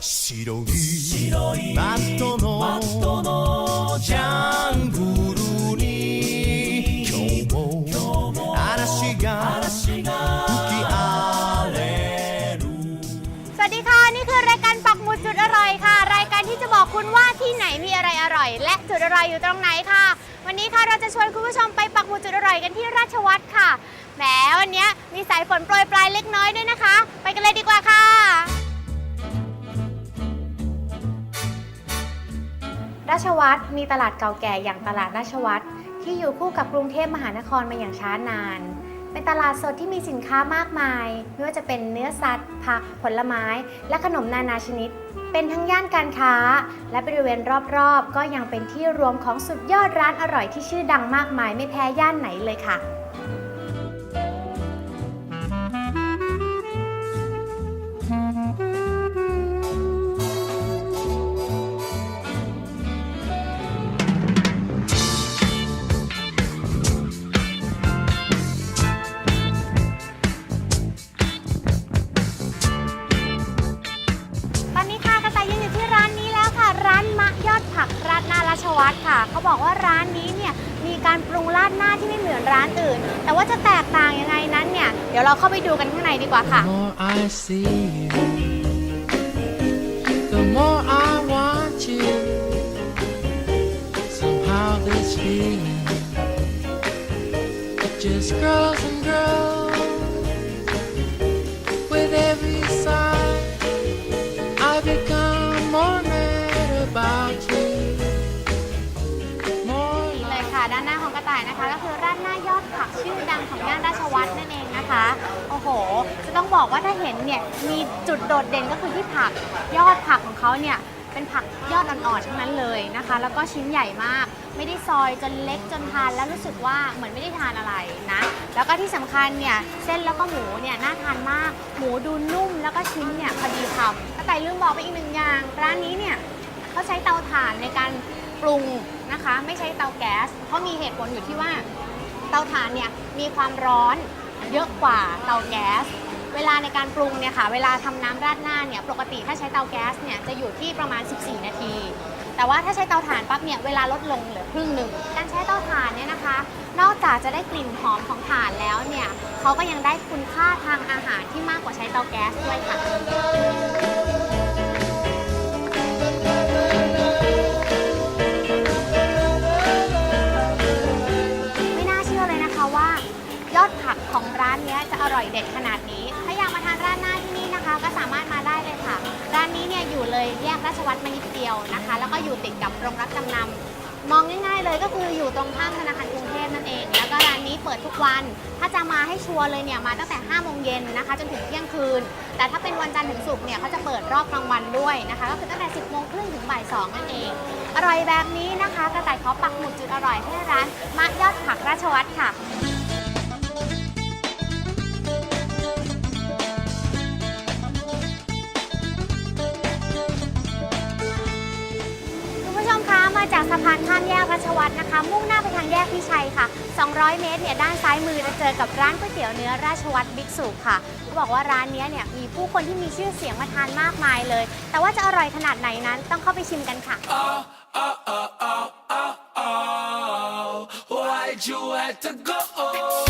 白いマットのジャン คุณว่าที่ไหนมีอะไรอร่อย และจุดอร่อยอยู่ตรงไหนค่ะ วันนี้ค่ะเราจะชวนคุณผู้ชมไปปักหมุดจุดอร่อยกันที่ราชวัตรค่ะแหมวันนี้มีสายฝนโปรยปลายเล็กน้อยด้วยนะคะ ไปกันเลยดีกว่าค่ะ ราชวัตรมีตลาดเก่าแก่อย่างตลาดราชวัตรที่อยู่คู่กับกรุงเทพมหานครมาอย่างช้านาน เป็นตลาดสดที่มีสินค้ามากมาย ไม่ว่าจะเป็นเนื้อสัตว์ ผัก ผลไม้ และขนมนานาชนิด เป็นทั้งย่านการค้า และบริเวณรอบๆ ก็ยังเป็นที่รวมของสุดยอดร้านอร่อยที่ชื่อดังมากมาย ไม่แพ้ย่านไหนเลยค่ะ นี้ค่ะกระต่ายยืนอยู่ที่ร้านนี้แล้วค่ะ ร้านมะยอดผักราดหน้าราชวัตรค่ะ เขาบอกว่าร้านนี้เนี่ยมีการปรุงราดหน้าที่ไม่เหมือนร้านอื่น แต่ว่าจะแตกต่างยังไงนั้นเนี่ยเดี๋ยวเราเข้าไปดูกันข้างในดีกว่าค่ะ The more I see you, the more I want you. Somehow this feeling just grows and านราชวัตรนั่นเองนะคะ โอ้โห จะต้องบอกว่าถ้าเห็นเนี่ยมีจุดโดดเด่นก็คือที่ผักยอดผักของเขาเนี่ยเป็นผักยอดอ่อนๆทั้งนั้นเลยนะคะ แล้วก็ชิ้นใหญ่มาก ไม่ได้ซอยจนเล็กจนทานแล้วรู้สึกว่าเหมือนไม่ได้ทานอะไรนะ แล้วก็ที่สำคัญเนี่ยเส้นแล้วก็หมูเนี่ยน่าทานมาก หมูดูนุ่มแล้วก็ชิ้นเนี่ยพอดีคำกระต่ลืมบอกไปอีกหนึ่งอย่าง ร้านนี้เนี่ยเขาใช้เตาถ่านในการปรุงนะคะ ไม่ใช้เตาแก๊สเพราะมีเหตุผลอยู่ที่ว่า เตาถ่านเนี่ยมีความร้อนเยอะกว่าเตาแก๊ส เวลาในการปรุงเนี่ยค่ะ เวลาทำน้ำราดหน้าเนี่ย ปกติถ้าใช้เตาแก๊สเนี่ยจะอยู่ที่ประมาณ 14 นาที แต่ว่าถ้าใช้เตาถ่านปั๊บเนี่ย เวลาลดลงเหลือครึ่งหนึ่ง การใช้เตาถ่านเนี่ยนะคะ นอกจากจะได้กลิ่นหอมของถ่านแล้วเนี่ยเขาก็ยังได้คุณค่าทางอาหารที่มากกว่าใช้เตาแก๊สด้วยค่ะ ร้านเนี้ยจะอร่อยเด็ดขนาดนี้ ถ้าอยากมาทานร้านหน้าที่นี่นะคะ ก็สามารถมาได้เลยค่ะ ร้านนี้เนี่ยอยู่เลยแยกราชวัตรมานิดเดียวนะคะ แล้วก็อยู่ติดกับโรงรับจำนำมองง่ายๆเลยก็คืออยู่ตรงข้ามธนาคารกรุงเทพนั่นเอง แล้วก็ร้านนี้เปิดทุกวัน ถ้าจะมาให้ชัวร์เลยเนี่ยมาตั้งแต่5โมงเย็นนะคะจนถึงเที่ยงคืน แต่ถ้าเป็นวันจันทร์ถึงศุกร์เนี่ยเขาจะเปิดรอบกลางวันด้วยนะคะ ก็คือตั้งแต่ 10โมงครึ่งถึงบ่าย2นั่นเอง อร่อยแบบนี้นะคะ กระต่ายขอปักหมุดจุดอร่อยให้ร้านมะยอดผักราชวัตรค่ะ สะพานข้ามแยกรัชวัตรนะคะ มุ่งหน้าไปทางแยกพิชัยค่ะ 200 เมตรเนี่ยด้านซ้ายมือจะเจอกับร้านก๋วยเตี๋ยวเนื้อราชวัตรบิ๊กสุค่ะเขาบอกว่าร้านเนี้ยเนี่ยมีผู้คนที่มีชื่อเสียงมาทานมากมายเลย แต่ว่าจะอร่อยขนาดไหนนั้นต้องเข้าไปชิมกันค่ะ Why'd you have to go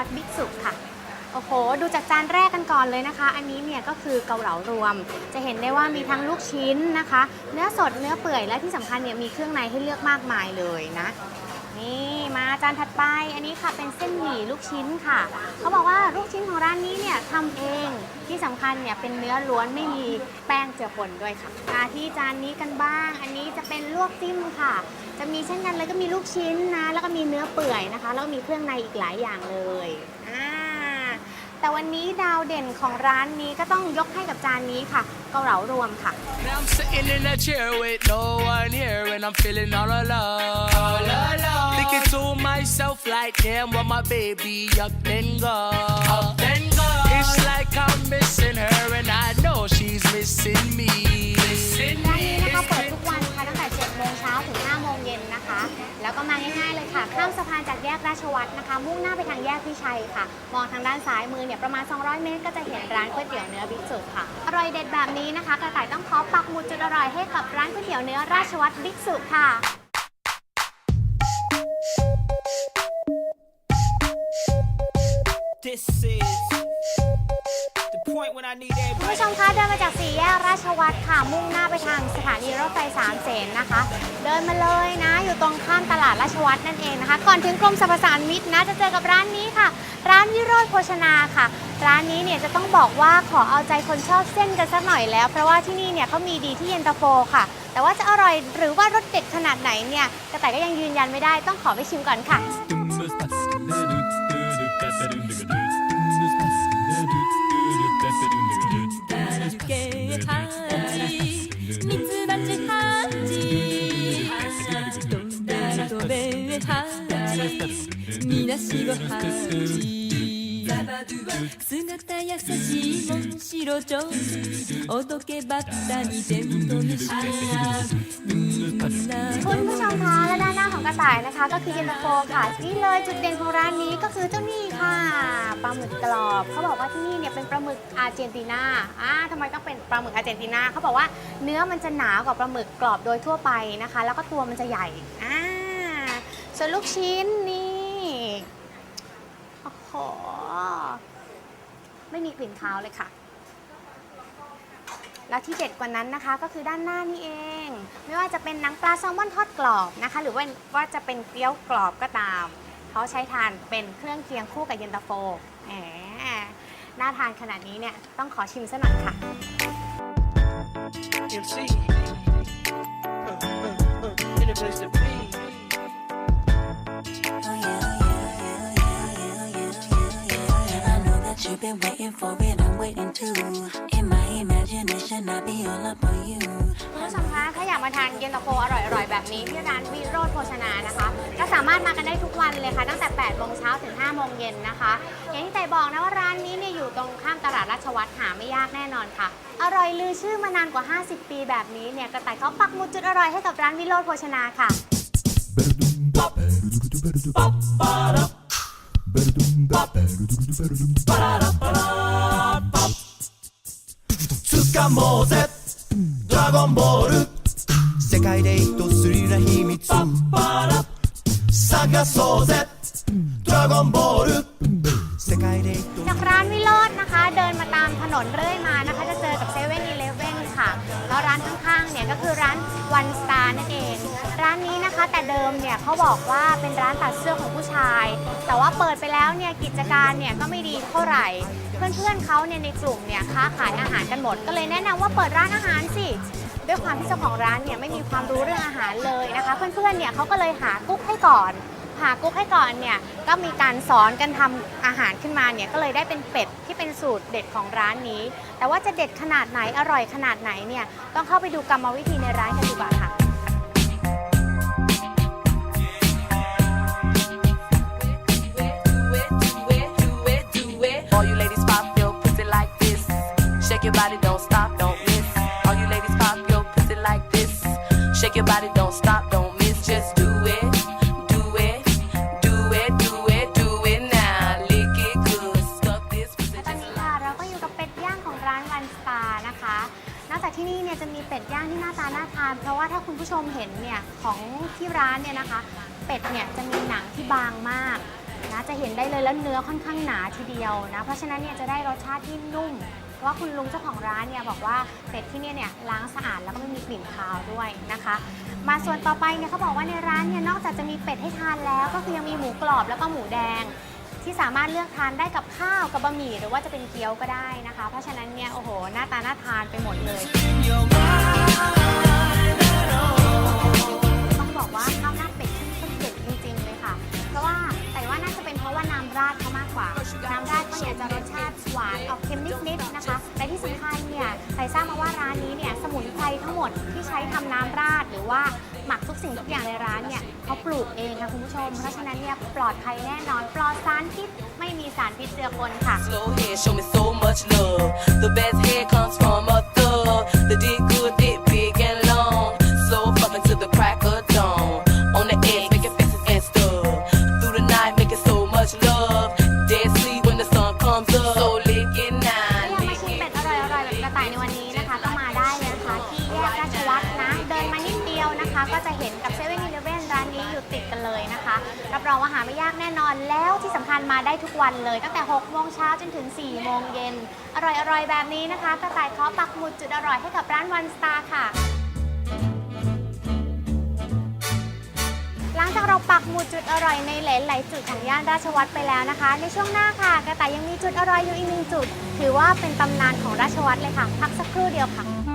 วัดบิ๊กสุค่ะ โอ้โห ดูจากจานแรกกันก่อนเลยนะคะ อันนี้เนี่ยก็คือเกาเหลารวม จะเห็นได้ว่ามีทั้งลูกชิ้นนะคะ เนื้อสดเนื้อเปื่อยและที่สำคัญเนี่ยมีเครื่องในให้เลือกมากมายเลยนะ นี่มาจานถัดไป อันนี้ค่ะเป็นเส้นหมี่ลูกชิ้นค่ะ เขาบอกว่าลูกชิ้นของร้านนี้เนี่ยทำเองที่สำคัญเนี่ยเป็นเนื้อล้วนไม่มีแป้งเจือปนด้วยค่ะมาที่จานนี้กันบ้าง อันนี้จะเป็นลวกจิ้มค่ะ จะมีเช่นกันเลยก็มีลูกชิ้นนะ แล้วก็มีเนื้อเปื่อยนะคะ แล้วก็มีเครื่องในอีกหลายอย่างเลย แต่วันนี้ดาวเด่นของร้านนี้ก็ต้องยกให้กับจานนี้ค่ะ เกาเหลารวมค่ะ Now I'm sitting in a chair with no one here, and I'm feeling all alone. All alone. Thinking to myself like, damn, what my baby up then go. Up then go. It's like I'm missing her, and I know she's missing me. Missing ร้าน me. นี้นะคะ It's เปิด been ทุกวันค่ะตั้งแต่7โมงเช้าถึง5โมงเย็นนะคะ แล้วก็มาง่ายๆเลยค่ะ ข้ามสะพานจากแยกราชวัตรนะคะ มุ่งหน้าไปทางแยกพิชัยค่ะ มองทางด้านซ้ายมือเนี่ยประมาณ 200 เมตร ก็จะเห็นร้านก๋วยเตี๋ยวเนื้อบิ๊กสุค่ะ อร่อยเด็ดแบบนี้นะคะ กระต่ายต้องขอปักหมุดจุดอร่อยให้กับร้านก๋วยเตี๋ยวเนื้อราชวัตรบิ๊กสุค่ะ This is คุณผู้ชมคะเดินมาจากสี่แยกราชวัตรค่ะ มุ่งหน้าไปทางสถานีรถไฟสามเสนนะคะ เดินมาเลยนะ อยู่ตรงข้ามตลาดราชวัตรนั่นเองนะคะ ก่อนถึงกรมสรรพสานมิตรนะ จะเจอกับร้านนี้ค่ะ ร้านวิโรธโภชนาค่ะ ร้านนี้เนี่ยจะต้องบอกว่าขอเอาใจคนชอบเส้นกันสักหน่อยแล้ว เพราะว่าที่นี่เนี่ยเขามีดีที่เย็นตาโฟค่ะ แต่ว่าจะอร่อยหรือว่ารสเด็ดขนาดไหนเนี่ยกระต่ก็ยังยืนยันไม่ได้ต้องขอไปชิมก่อนค่ะ みなしごハチ姿優しいモンシロチョウおとけばったにテント飯みんな คุณผู้ชมคะและด้านหน้าของกระต่ายนะคะ ก็คือเย็นตาโฟค่ะนี่เลยจุดเด่นของร้านนี้ก็คือเจ้านี่ค่ะปลาหมึกกรอบเขาบอกว่าที่นี่เนี่ยเป็นปลาหมึกอาร์เจนตินาอ่าทำไมต้องเป็นปลาหมึกอาร์เจนตินาเขาบอกว่าเนื้อมันจะหนากว่าปลาหมึกกรอบโดยทั่วไปนะคะ แล้วก็ตัวมันจะใหญ่อ่า ส่วนลูกชิ้นนี่โอ้โหไม่มีกลิ่นคาวเลยค่ะ แล้วที่เด็ดกว่านั้นนะคะก็คือด้านหน้านี่เอง ไม่ว่าจะเป็นหนังปลาแซลมอนทอดกรอบนะคะ หรือว่าว่าจะเป็นเกี๊ยวกรอบก็ตาม เขาใช้ทานเป็นเครื่องเคียงคู่กับเย็นตาโฟแหมน่าทานขนาดนี้เนี่ยต้องขอชิมซะหน่อยค่ะ MC. Uh, uh, uh, in a place to be. Been waiting for it, I'm waiting too. In my imagination, I'll be all up on you. คุณผู้ชมคะถ้าอยากมาทานเย็นตาโฟอร่อยๆ แบบนี้ที่ร้านวิโรธโภชนานะคะ ก็สามารถมากันได้ทุกวันเลยค่ะ ตั้งแต่ 8 โมงเช้าถึง 5 โมงเย็นนะคะ อย่างที่ไต่บอกนะว่าร้านนี้เนี่ยอยู่ตรงข้ามตลาดราชวัตรหาไม่ยากแน่นอนค่ะ อร่อยลือชื่อมานานกว่า 50 ปีแบบนี้เนี่ยกระต่ายเขาปักหมุดจุดอร่อยให้กับร้านวิโรธโภชนาค่ะ 掴もうぜドラゴンボール世界で一つスリルな秘密探そうぜドラゴンボール世界で一つ จากร้านวิโรจน์นะคะ เดินมาตามถนนเรื่อยมานะคะ จะเจอกับเซเว่นอีเลฟเว่นค่ะ แล้วร้านข้างๆเนี่ยก็คือร้านวันสตาร์นั่นเอง ร้านนี้นะคะ ง แต่เดิมเนี่ยเขาบอกว่าเป็นร้านตัดเสื้อของผู้ชาย แต่ว่าเปิดไปแล้วเนี่ยกิจการเนี่ยก็ไม่ดีเท่าไหร่ เพื่อนๆเขาเนี่ยในกลุ่มเนี่ยค้าขายอาหารกันหมด ก็เลยแนะนำว่าเปิดร้านอาหารสิด้วยความที่เจ้าของร้านเนี่ยไม่มีความรู้เรื่องอาหารเลยนะคะ เพื่อนๆเนี่ยเขาก็เลยหากุ๊กให้ก่อนหากุ๊กให้ก่อนเนี่ยก็มีการสอนกันทำอาหารขึ้นมาเนี่ยก็เลยได้เป็นเป็ดที่เป็นสูตรเด็ดของร้านนี้ แต่ว่าจะเด็ดขนาดไหนอร่อยขนาดไหนเนี่ยต้องเข้าไปดูกรรมวิธีในร้านกันดีกว่าค่ะ จากที่นี่เนี่ยจะมีเป็ดย่างที่หน้าตาน่าทาน เพราะว่าถ้าคุณผู้ชมเห็นเนี่ยของที่ร้านเนี่ยนะคะ เป็ดเนี่ยจะมีหนังที่บางมากนะจะเห็นได้เลยแล้วเนื้อค่อนข้างหนาทีเดียวนะ เพราะฉะนั้นเนี่ยจะได้รสชาติที่นุ่มเพราะว่าคุณลุงเจ้าของร้านเนี่ยบอกว่าเป็ดที่นี่เนี่ยล้างสะอาดแล้วก็ไม่มีกลิ่นคาวด้วยนะคะ มาส่วนต่อไปเนี่ยเขาบอกว่าในร้านเนี่ยนอกจากจะมีเป็ดให้ทานแล้ว ก็คือยังมีหมูกรอบแล้วก็หมูแดง ที่สามารถเลือกทานได้กับข้าวกับบะหมี่หรือว่าจะเป็นเกี๊ยวก็ได้นะคะ เพราะฉะนั้นเนี่ยโอ้โห หน้าตาน่าทานไปหมดเลยต้องบอกว่าข้าวหน้าเป็ดที่นี่เด็ดจริงๆเลยค่ะ เพราะว่าแต่ว่าน่าจะเป็นเพราะว่าน้ำราดเขามากกว่า น้ำราดเขาเนี่ยจะรสชาติหวานออกเค็มนิดๆนะคะแต่ที่สำคัญเนี่ยใส่ทราบมาว่าร้านนี้เนี่ยสมุนไพรทั้งหมดที่ใช้ทำน้ำราดหรือว่า สิ่งทุกอย่างในร้านเนี่ยเขาปลูกเองค่ะคุณผู้ชม เพราะฉะนั้นเนี่ยปลอดภัยแน่นอน ปลอดสารพิษไม่มีสารพิษเจือปนค่ะ Slow head, show me so much love. The best head comes from a thug. The dick good, dick วันเลยตั้งแต่6โมงเช้าจนถึง 4 โมงเย็น อร่อยๆ แบบนี้นะคะ กระต่ายขอปักหมุดจุดอร่อยให้กับร้านวันสตาร์ค่ะ หลังจากเราปักหมุดจุดอร่อยในหลายๆจุดของย่านราชวัตรไปแล้วนะคะ ในช่วงหน้าค่ะ กระต่ายยังมีจุดอร่อยอยู่อีกหนึ่งจุด ถือว่าเป็นตำนานของราชวัตรเลยค่ะ พักสักครู่เดียวค่ะ